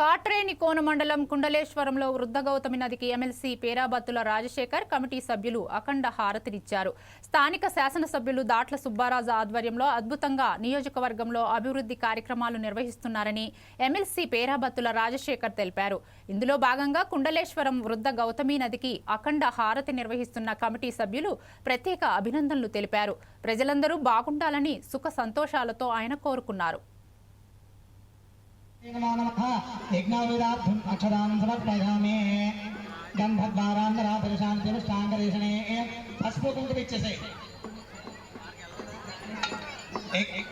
కాట్రేని కోన మండలం కుండలేశ్వరంలో వృద్ధ గౌతమి నదికి ఎమ్మెల్సీ పేరాబత్తుల రాజశేఖర్ కమిటీ సభ్యులు అఖండ హారతినిచ్చారు. స్థానిక శాసనసభ్యులు దాట్ల సుబ్బారాజు ఆధ్వర్యంలో అద్భుతంగా నియోజకవర్గంలో అభివృద్ధి కార్యక్రమాలు నిర్వహిస్తున్నారని ఎమ్మెల్సీ పేరాబత్తుల రాజశేఖర్ తెలిపారు. ఇందులో భాగంగా కుండలేశ్వరం వృద్ధ గౌతమి నదికి అఖండ హారతి నిర్వహిస్తున్న కమిటీ సభ్యులు ప్రత్యేక అభినందనలు తెలిపారు. ప్రజలందరూ బాగుండాలని సుఖ సంతోషాలతో ఆయన కోరుకున్నారు.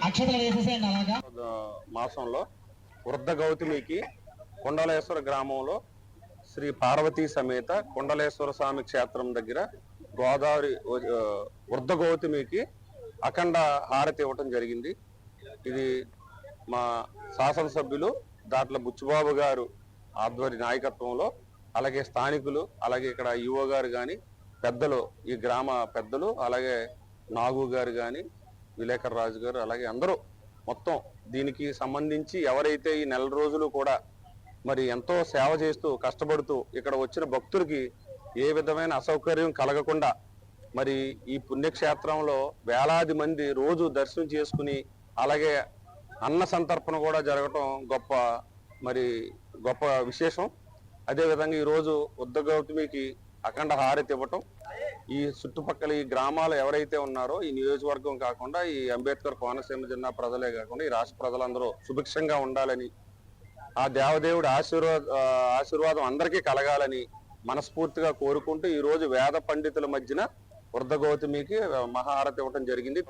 అక్షతలు వేసేసేయండి అలాగా. మాసంలో వృద్ధ గౌతమికి కొండలేశ్వర గ్రామంలో శ్రీ పార్వతీ సమేత కొండలేశ్వర స్వామి క్షేత్రం దగ్గర గోదావరి వృద్ధ గౌతమికి అఖండ హారతి ఇవ్వటం జరిగింది. ఇది మా శాసనసభ్యులు దాంట్లో బుచ్చుబాబు గారు ఆధ్వర్య నాయకత్వంలో అలాగే స్థానికులు అలాగే ఇక్కడ ఈఓ గారు కానీ పెద్దలు ఈ గ్రామ పెద్దలు అలాగే నాగు గారు కానీ విలేకర్ రాజు గారు అలాగే అందరూ మొత్తం దీనికి సంబంధించి ఎవరైతే ఈ నెల రోజులు కూడా మరి ఎంతో సేవ చేస్తూ కష్టపడుతూ ఇక్కడ వచ్చిన భక్తులకి ఏ విధమైన అసౌకర్యం కలగకుండా మరి ఈ పుణ్యక్షేత్రంలో వేలాది మంది రోజు దర్శనం చేసుకుని అలాగే అన్న సంతర్పణ కూడా జరగటం గొప్ప మరి గొప్ప విశేషం. అదేవిధంగా ఈరోజు ఉద్ద గౌతమికి అఖండ హారతి ఇవ్వటం. ఈ చుట్టుపక్కల ఈ గ్రామాలు ఎవరైతే ఉన్నారో ఈ నియోజకవర్గం కాకుండా ఈ అంబేద్కర్ కోనసీమ జిల్లా ప్రజలే కాకుండా ఈ రాష్ట్ర ప్రజలందరూ సుభిక్షంగా ఉండాలని ఆ దేవదేవుడి ఆశీర్వాద ఆశీర్వాదం అందరికీ కలగాలని మనస్ఫూర్తిగా కోరుకుంటూ ఈరోజు వేద పండితుల మధ్యన వృద్ధ గౌతమికి మహాహారతి ఇవ్వటం జరిగింది.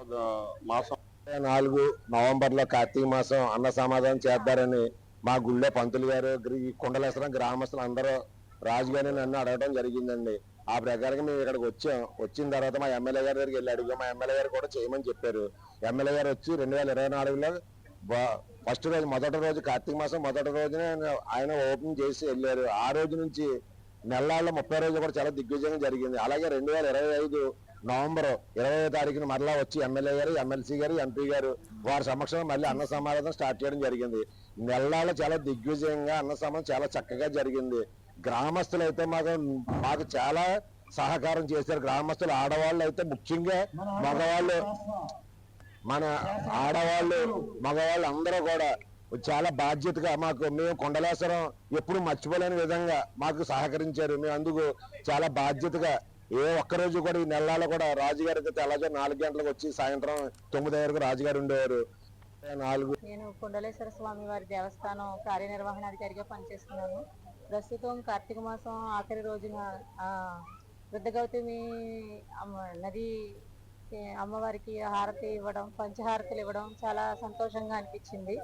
మాసం నాలుగు నవంబర్లో కార్తీక మాసం అన్న సమాధానం చేద్దారని మా గుళ్ళో పంతులు గారు ఈ కుండలేశ్వరం గ్రామస్తులు అందరూ రాజుగారిని నన్ను అడగడం జరిగిందండి. ఆ ప్రకారంగా మేము ఇక్కడికి వచ్చాం. వచ్చిన తర్వాత మా ఎమ్మెల్యే గారి దగ్గరికి వెళ్ళి అడిగాం. మా ఎమ్మెల్యే గారు కూడా చేయమని చెప్పారు. ఎమ్మెల్యే గారు వచ్చి రెండు వేల ఇరవై నాలుగులో ఫస్ట్ రోజు మొదటి రోజు కార్తీక మాసం మొదటి రోజునే ఆయన- ఓపెన్ చేసి వెళ్ళారు. ఆ రోజు నుంచి నెలల్లో ముప్పై రోజులు కూడా చాలా దిగ్విజయంగా జరిగింది. అలాగే రెండు వేల ఇరవై ఐదు నవంబర్ ఇరవై తారీఖున మరలా వచ్చి ఎమ్మెల్యే గారు ఎమ్మెల్సీ గారు ఎంపీ గారు వారి సమక్షంలో మళ్ళీ అన్న సమావేశం స్టార్ట్ చేయడం జరిగింది. నెల్లాలో చాలా దిగ్విజయంగా అన్న సమావేశం చాలా చక్కగా జరిగింది. గ్రామస్తులు అయితే మాకు మాకు చాలా సహకారం చేశారు. గ్రామస్తులు ఆడవాళ్ళు అయితే ముఖ్యంగా మగవాళ్ళు మన ఆడవాళ్ళు మగవాళ్ళు అందరూ కూడా చాలా బాధ్యతగా మాకు మేము కొండలేశ్వరం ఎప్పుడు మర్చిపోలేని విధంగా మాకు సహకరించారు. మేము అందుకు చాలా బాధ్యతగా ఏ ఒక్క రోజు కూడా ఈ నెలలో కూడా రాజుగారికి అలాగే నాలుగు గంటలకు వచ్చి సాయంత్రం తొమ్మిది వరకు రాజుగారు ఉండేవారు. నాలుగు నేను కుండలేశ్వర స్వామి వారి దేవస్థానం కార్యనిర్వహణాధికారిగా పనిచేస్తున్నాను. ప్రస్తుతం కార్తీక మాసం ఆఖరి రోజున వృద్ధ గౌతమి నది అమ్మవారికి హారతి ఇవ్వడం పంచహారతులు ఇవ్వడం చాలా సంతోషంగా అనిపించింది.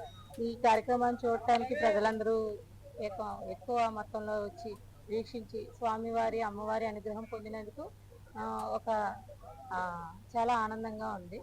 ఈ కార్యక్రమాన్ని చూడటానికి ప్రజలందరూ ఎక్కువ ఎక్కువ మొత్తంలో వచ్చి వీక్షించి స్వామివారి అమ్మవారి అనుగ్రహం పొందినందుకు ఒక చాలా ఆనందంగా ఉంది.